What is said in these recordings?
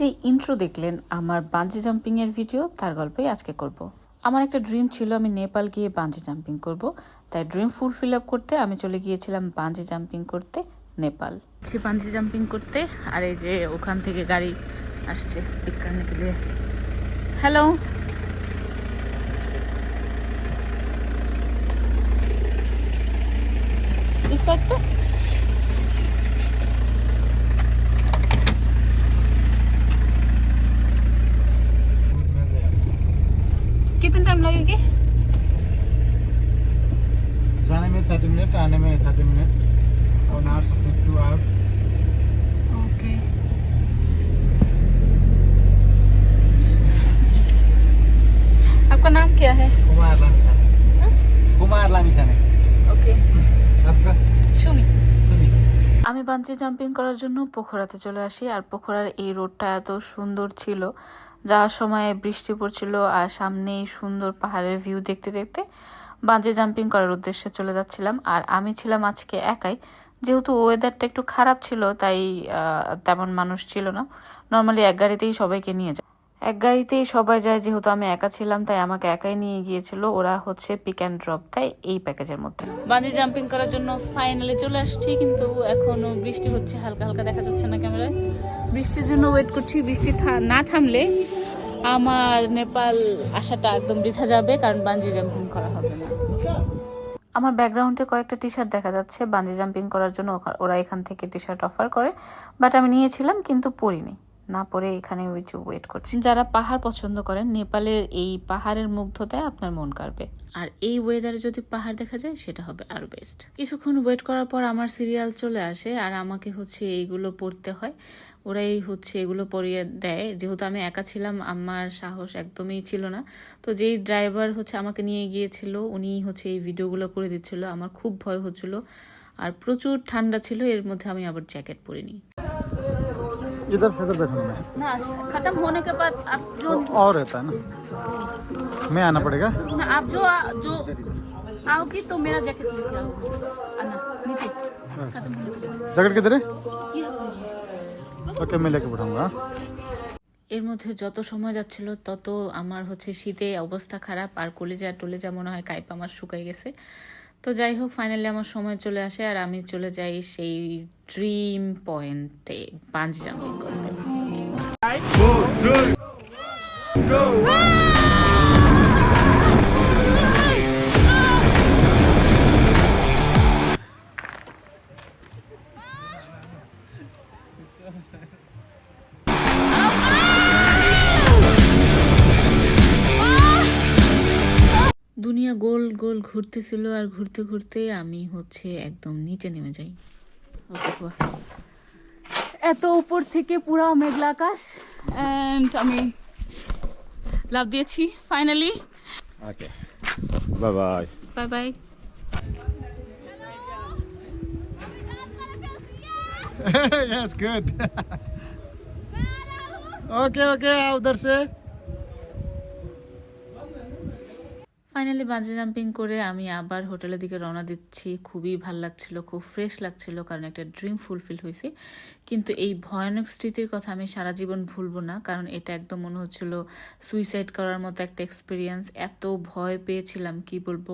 যে ইন্ট্রো দেখলেন, আমার বাঞ্জি জাম্পিং এর ভিডিও তার গল্পই আজকে করব। আমার একটা ড্রিম ছিল, আমি নেপাল গিয়ে বাঞ্জি জাম্পিং করব। তাই ড্রিম ফুলফিল আপ করতে আমি চলে গিয়েছিলাম বাঞ্জি জাম্পিং করতে নেপাল। সে বাঞ্জি জাম্পিং করতে, আর এই যে ওখান থেকে গাড়ি আসছে বিজ্ঞানে গেলে হ্যালো इस जाने में थर्टी मिनट आने में thirty minute one hour something two hour okay आपका नाम क्या है कुमार लामिसाने कुमार लामिसाने ओके आपका সুমি सुनी আমি বাঞ্জি জাম্পিং করার জন্য পোখরাতে চলে আসি আর পোখরার এই রোডটা এত সুন্দর ছিল যাওয়ার সময় বৃষ্টি পড়ছিল আর সামনেই সুন্দর পাহাড়ের ভিউ দেখতে দেখতে বাঞ্জি জাম্পিং করার উদ্দেশ্যে চলে যাচ্ছিলাম। আর আমি ছিলাম আজকে একাই। যেহেতু ওয়েদারটা একটু খারাপ ছিল তাই তেমন মানুষ ছিল না। নর্মালি এক গাড়িতেই সবাইকে নিয়ে যায় এক গাড়িতেই সবাই যায় যেহেতু আমি একা ছিলাম তাই আমাকে একাই নিয়ে গিয়েছিল। ওরা হচ্ছে পিক অ্যান্ড ড্রপ তাই এই প্যাকেজের মধ্যে। বাঞ্জি জাম্পিং করার জন্য ফাইনালি চলে আসছি কিন্তু এখনও বৃষ্টি হচ্ছে হালকা হালকা দেখা যাচ্ছে না ক্যামেরায়। বৃষ্টির জন্য ওয়েট করছি। বৃষ্টি থা- না থামলে আমার নেপাল আসাটা একদম বৃথা যাবে কারণ বাঞ্জি জাম্পিং করা হবে না। আমার ব্যাকগ্রাউন্ডে কয়েকটা টি শার্ট দেখা যাচ্ছে বাঞ্জি জাম্পিং করার জন্য ওরা এখান থেকে টি শার্ট অফার করে বাট আমি নিয়েছিলাম কিন্তু পরিনি। না পরে এখানে ওই যে ওয়েট করছি। যারা পাহাড় পছন্দ করেন নেপালের এই পাহাড়ের মুগ্ধতায় আপনার মন কাড়বে। আর এই ওয়েদারে যদি পাহাড় দেখা যায় সেটা হবে আরও বেস্ট কিছুক্ষণ ওয়েট করার পর আমার সিরিয়াল চলে আসে আর আমাকে হচ্ছে এইগুলো পড়তে হয়। ওরাই হচ্ছে এগুলো পরিয়ে দেয় যেহেতু আমি একা ছিলাম আমার সাহস একদমই ছিল না তো যেই ড্রাইভার হচ্ছে আমাকে নিয়ে গিয়েছিল উনি হচ্ছে এই ভিডিওগুলো করে দিচ্ছিল আমার খুব ভয় হচ্ছিল আর প্রচুর ঠান্ডা ছিল এর মধ্যে আমি আবার জ্যাকেট পরিনি इधर इधर बैठूंगा मैं না खत्म होने के बाद आप जो और रहता है ना मैं आना पड़ेगा ना आप जो जो आओगी तो मेरा जैकेट लेके आओ आना नीचे खत्म होने के बाद जैकेट किधर है ये ওকে মিলাকে পাঠাবো এর মধ্যে যত সময় যাচ্ছিল তত আমার হচ্ছে শীতে অবস্থা খারাপ আর কলেজা টলেজা মনে হয় কাইপ আমার শুকাই গেছে তো যাই হোক ফাইনালি আমার সময় চলে আসে আর আমি চলে যাই সেই ড্রিম পয়েন্টে পাঞ্জি জাম্পিং করতে দুনিয়া গোল গোল ঘুরতেছিল আর ঘুরতে ঘুরতে আমি হচ্ছে একদম নিচে নেমে যাই। এত উপর থেকে পুরো মেঘলা আকাশ অ্যান্ড আমি লাভ দিয়েছি finally okay bye bye bye bye yes good okay okay आओ उधर से ফাইনালি বাঞ্জি জাম্পিং করে আমি আবার হোটেলের দিকে রওনা দিচ্ছি। খুবই ভালো লাগছিল, খুব ফ্রেশ লাগছিল, কারণ একটা ড্রিম ফুলফিল হয়েছে। কিন্তু এই ভয়ানক স্মৃতির কথা আমি সারা জীবন ভুলবো না, কারণ এটা একদম মনে হচ্ছিল সুইসাইড করার মতো একটা এক্সপিরিয়েন্স এত ভয় পেয়েছিলাম, কি বলব?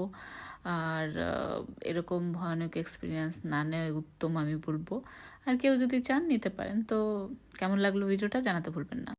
আর এরকম ভয়ানক এক্সপিরিয়েন্স না নেওয়া উত্তম আমি বলব। আর কেউ যদি চান, নিতে পারেন। তো কেমন লাগল ভিডিওটা জানাতে ভুলবেন না।